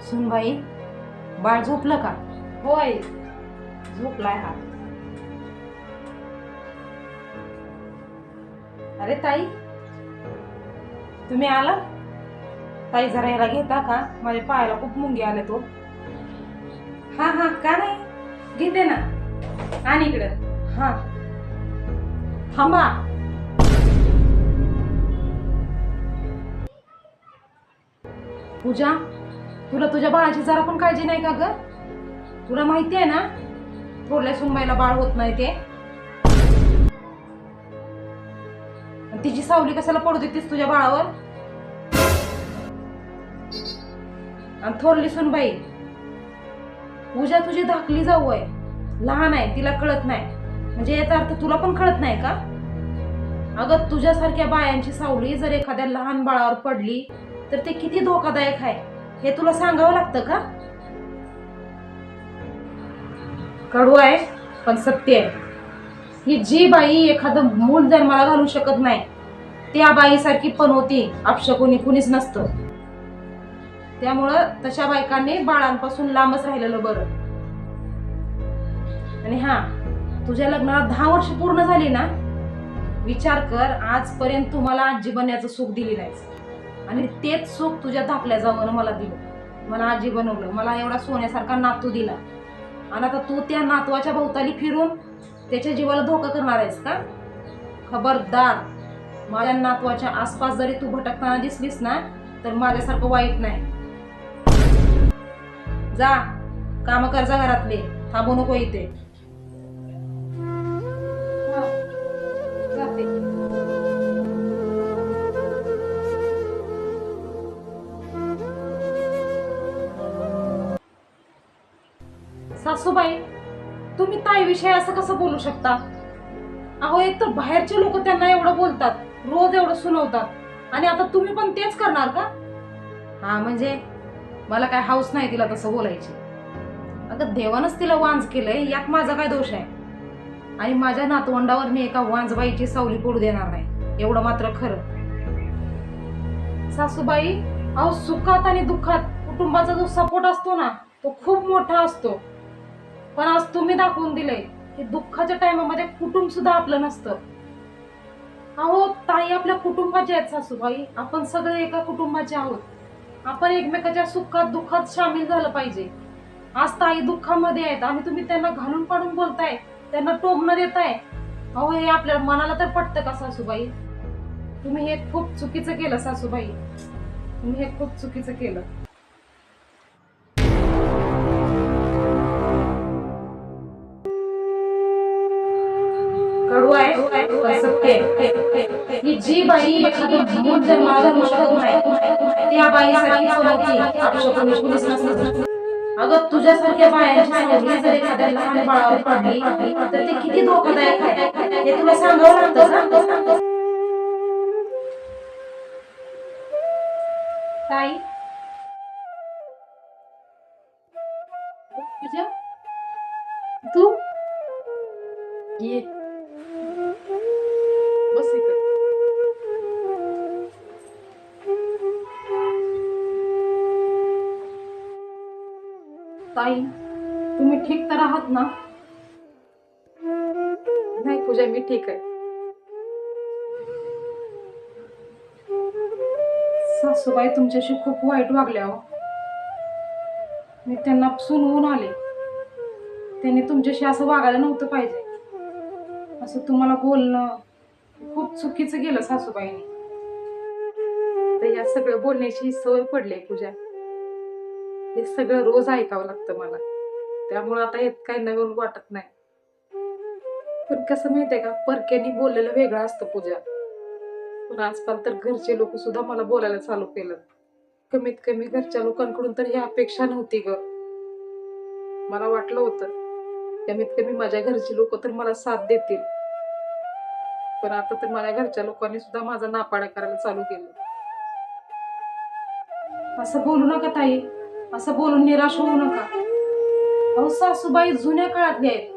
सुनबाई बाळ झोपलं का? होय. झोपलाय हा. अरे ताई तुम्ही आला? ताई जरा याला घेता का? माझ्या पायाला खूप मुंगी आले तो. हा हा का नाही? घेते ना. आणि इकडं. हा. थांबा. पूजा तुला तुझ्या बाळाची जरा पण काळजी नाही का ग? तुला माहिती आहे ना थोरल्या सुनबाईला बाळ होत नाही ते. तिची सावली कशाला पडू देतेस तुझ्या बाळावर? आणि थोरली सुनबाई पूजा तुझी धाकली जाऊ आहे. लहान आहे तिला कळत नाही. म्हणजे याचा अर्थ तुला पण कळत नाही का? अगं तुझ्यासारख्या बायांची सावली जर एखाद्या लहान बाळावर पडली तर ते किती धोकादायक आहे? हे तुला सांगावं लागतं का? कडू आहे पण सत्य आहे. ही जी बाई एखादं मूल जन्माला घालू शकत नाही त्या बाईसारखी पण होती अपशकुनी कुणीच नसतं. त्यामुळं तशा बायकांनी बाळांपासून लांबच राहिलेलं बरं. आणि हा तुझ्या लग्नाला दहा वर्ष पूर्ण झाली ना? विचार कर आजपर्यंत तुम्हाला आजी बनण्याचं सुख दिली नाही आणि तेच सुख तुझ्या धाकल्या जाऊन मला दिलं. मला आजी बनवलं. मला एवढा सोन्यासारखा नातू दिला. आणि आता तू त्या नातवाच्या भोवताली फिरून त्याच्या जीवाला धोका करणार आहेस का? खबरदार. माझ्या नातवाच्या आसपास जरी तू भटकताना दिसलीस ना तर माझ्यासारखं वाईट नाही. जा. काम कर जा घरातले. थांबू नको इथे. तुम्ही ताईविषयी असं कसं बोलू शकता? अहो एक तर बाहेरचे लोक त्यांना एवढं बोलतात रोज एवढं सुनवतात. आणि आता तुम्ही पण तेच करणार का? हा म्हणजे मला काय हाऊस नाही तिला तसं बोलायची. अगं देवानच तिला वांज केलंय यात माझा काय दोष आहे? आणि माझ्या नातवंडावर मी एका वांजबाईची सावली पडू देणार नाही एवढं मात्र खरं. सासूबाई अहो सुखात आणि दुःखात कुटुंबाचा जो सपोर्ट असतो ना तो खूप मोठा असतो. पण आज तुम्ही दाखवून दिले की दुःखाच्या टायमामध्ये कुटुंब सुद्धा आपलं नसतं. अहो ताई आपल्या कुटुंबाचे आहेत सासूबाई. आपण सगळे एका कुटुंबाचे आहोत. आपण एकमेकाच्या सुखात दुःखात सामील झालं पाहिजे. आज ताई दुःखामध्ये आहेत. आणि तुम्ही त्यांना घालून पाडून बोलताय त्यांना टोमणं देताय. अहो हे आपल्या मनाला तर पटतं का सासूबाई? तुम्ही हे खूप चुकीचं केलं सासूबाई. तुम्ही हे खूप चुकीचं केलं. जी बाई जन्माला घालू शकत नाही त्या बाईसाठी सोबती अपशकुनी कुणीच नसतं. अगं तुझ्यासारख्या बायांची सावली जर एखाद्या लहान बाळावर पडली तर ते किती धोकादायक आहे हे तुला सांगावं लागतं ताई तू? ये आई तुम्ही ठीक तर आहात ना? नाही पूजा मी ठीक आहे. सासूबाई तुमच्याशी खूप वाईट वागल्या हो. मी त्यांना सुनवून आले. त्यांनी तुमच्याशी असं वागायला नव्हतं पाहिजे. असं तुम्हाला बोलणं खूप चुकीचं गेलं सासूबाईने. तर या सगळं बोलण्याची सवय पडली पूजा. हे सगळं रोज ऐकावं लागतं मला. त्यामुळं आता येत काही नवीन वाटत नाही. पण कसं माहितीये का परक्यांनी बोललेलं वेगळं असतं पूजा. पण आजकाल तर घरचे लोक सुद्धा मला बोलायला चालू केलं. कमीत कमी घरच्या लोकांकडून तर ही अपेक्षा नव्हती ग. मला वाटलं होतं कमीत कमी माझ्या घरचे लोक तर मला साथ देतील. पण आता तर माझ्या घरच्या लोकांनी सुद्धा माझा नापाडा करायला चालू केलं. असं बोलू नका ताई. असं बोलून निराश होऊ नका. अहो सासूबाई जुन्या काळातले आहेत.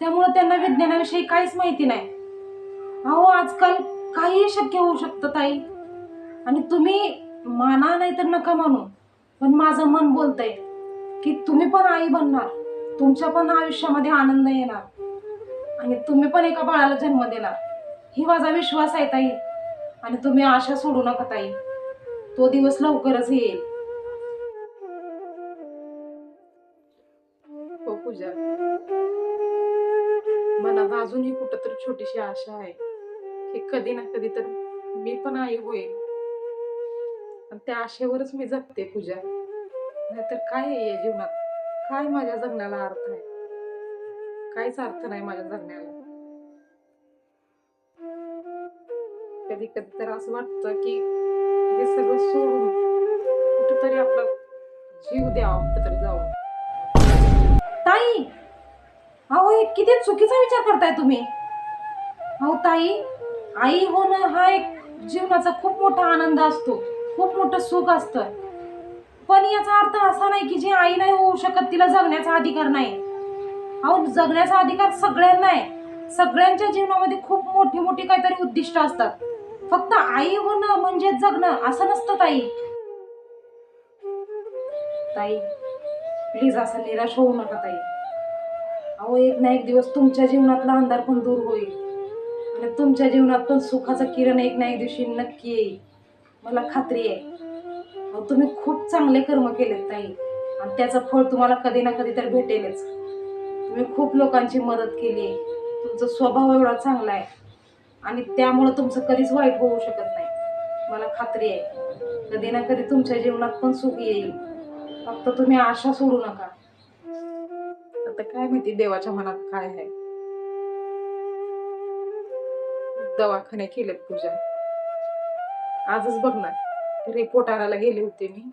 त्यामुळे त्यांना विज्ञानाविषयी काहीच माहिती नाही. अहो आजकाल काहीही शक्य होऊ शकतं ताई. आणि तुम्ही माना नाही तर नका मानू पण माझं मन बोलतंय की तुम्ही पण आई बनणार. तुमच्या पण आयुष्यामध्ये आनंद येणार. आणि तुम्ही पण एका बाळाला जन्म देणार. ही माझा विश्वास आहे ताई. आणि तुम्ही आशा सोडू नका ताई. तो दिवस लवकरच येईल. पूजा. मनात अजूनही कुठंतरी छोटीशी आशा आहे की कधी ना कधी तर मी पण आई होईल आणि त्या आशेवरच मी जगते पूजा. नाहीतर काय आहे या जीवनात? काय माझ्या जगण्याला अर्थ आहे? काहीच अर्थ नाही माझ्या जगण्याला. कधी कधी तर असं वाटतं की हे सगळं सोडून कुठेतरी आपला जीव द्यावा कुठेतरी जावं. ताई? अहो हे किती चुकीचा विचार करताय तुम्ही. अहो ताई आई होणं हा एक जीवनाचा खूप मोठा आनंद असतो. खूप मोठं सुख असतं. पण याचा अर्थ असा नाही की जी आई नाही होऊ शकत तिला जगण्याचा अधिकार नाही. अहो जगण्याचा अधिकार सगळ्यांना आहे. सगळ्यांच्या जीवनामध्ये खूप मोठी मोठी काहीतरी उद्दिष्ट असतात. फक्त आई होणं म्हणजे जगणं असं नसतं ताई. ताई प्लीज असं निराश होऊ नका ताई. अहो एक ना एक दिवस तुमच्या जीवनातला अंधार पण दूर होईल. आणि तुमच्या जीवनात पण सुखाचं किरण एक ना एक दिवशी नक्की येईल. मला खात्री आहे. अहो तुम्ही खूप चांगले कर्म केलेत ताई. आणि त्याचं फळ तुम्हाला कधी ना कधी तर भेटेलच. तुम्ही खूप लोकांची मदत केली. आहे तुमचा स्वभाव एवढा चांगला आहे. आणि त्यामुळं तुमचं कधीच वाईट होऊ शकत नाही. मला खात्री आहे. कधी ना कधी तुमच्या जीवनात पण सुख येईल. फक्त तुम्ही आशा सोडू नका. आता काय माहिती देवाच्या मनात काय आहे? दवाखाने केलेत पूजा. आजच बघ ना रिपोर्ट आणायला गेले होते मी.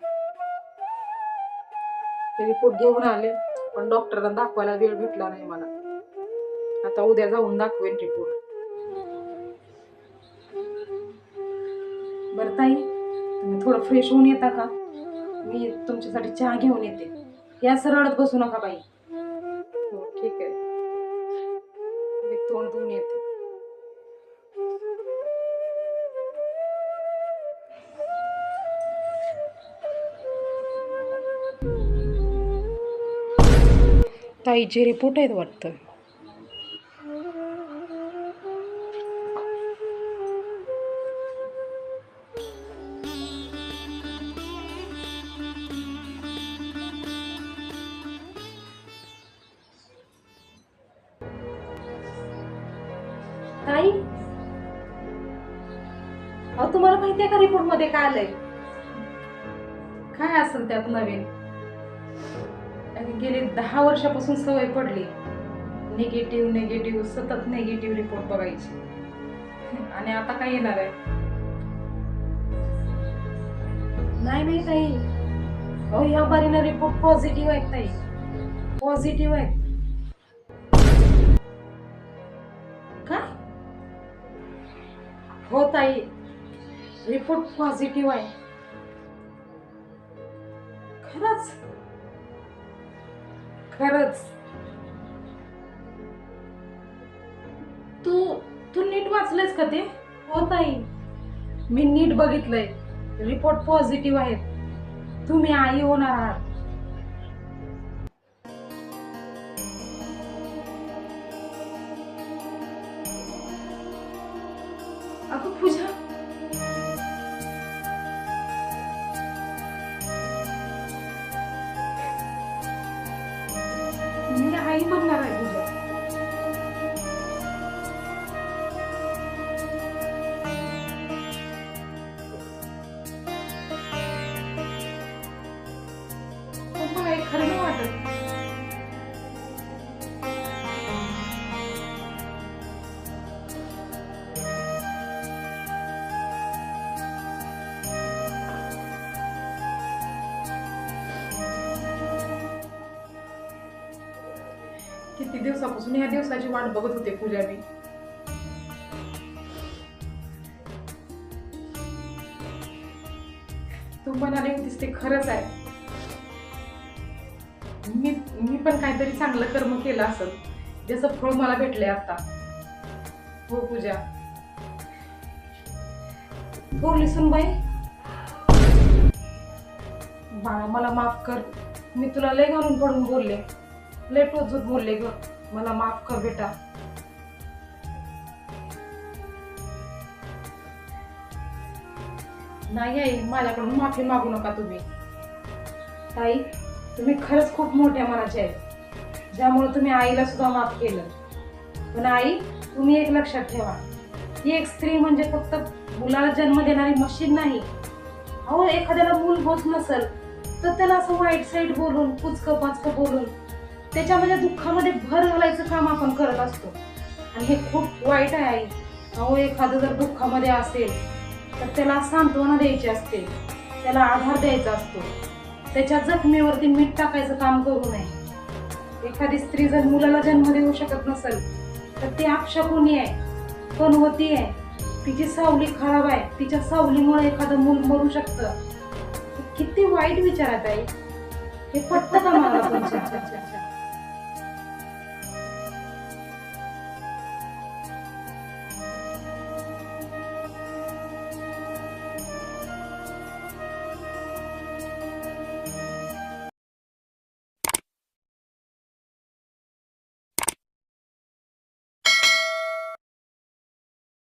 रिपोर्ट घेऊन आले पण डॉक्टरला दाखवायला वेळ भेटला नाही मला. आता उद्या जाऊन दाखवेन रिपोर्ट बरं ताई तुम्ही थोडं फ्रेश होऊन येता का? मी तुमच्यासाठी चहा घेऊन येते. या सरळत बसू नका बाई. हो ठीक आहे. मी तोंड धुवून येते. ताईचे रिपोर्ट आहेत वाटतं. ताई? अहो तुम्हाला माहितीये का रिपोर्टमध्ये काय आलंय? काय असेल त्यात नवीन? आणि गेली दहा वर्षापासून सवय पडली. निगेटिव्ह निगेटिव्ह सतत निगेटिव्ह रिपोर्ट बघायची. आणि आता काय येणार आहे? नाही नाही ताई. अहो ह्या बारीनं रिपोर्ट पॉझिटिव्ह आहेत ताई. पॉझिटिव्ह आहेत. हो ताई. रिपोर्ट पॉझिटिव्ह आहे. खरंच. खरंच. तू तू नीट वाचलंयस का ते? हो ताई. मी नीट बघितलंय. रिपोर्ट पॉझिटिव्ह आहेत. तुम्ही आई होणार आहात. अगं पूजा. मी आई बनणार आहे. किती दिवसापासून या दिवसाची वाट बघत होते पूजा मी तू म्हणाली होतीस ते खरंच आहे. मी मी पण काहीतरी चांगलं कर्म केलं असेल ज्याचं फळ मला भेटलंय आता. हो पूजा. बोलली सुनबाई बाळा मला माफ कर. मी तुला लय घालून पडून बोलले. लय टोचूत बोलले ग. मला माफ कर बेटा. नाही आई माझ्याकडून माफी मागू नका तुम्ही. ताई तुम्ही खरंच खूप मोठ्या मनाचे आहे ज्यामुळे तुम्ही आईला सुद्धा माफ केलं. पण आई तुम्ही एक लक्षात ठेवा. ही एक स्त्री म्हणजे फक्त मुलाला जन्म देणारी मशीन नाही. अहो एखाद्याला मूल होत नसल तर त्याला असं वाईट साईड बोलून कुचकं पाचकं बोलून त्याच्या म्हणजे दुःखामध्ये भर घालायचं काम आपण करत असतो. आणि हे खूप वाईट आहे आई. अहो एखादं जर दुःखामध्ये असेल तर त्याला सांत्वना द्यायची असते. त्याला आधार द्यायचा असतो. त्याच्या जखमेवरती मीठ टाकायचं काम करू नये. एखादी स्त्री जर मुलाला जन्म देऊ शकत नसेल तर ती अपशकुनी आहे पनवती आहे. तिची सावली खराब आहे. तिच्या सावलीमुळे एखादं मूल मरू शकतं. किती वाईट विचारात आहे हे पटतं का मला तुमच्या?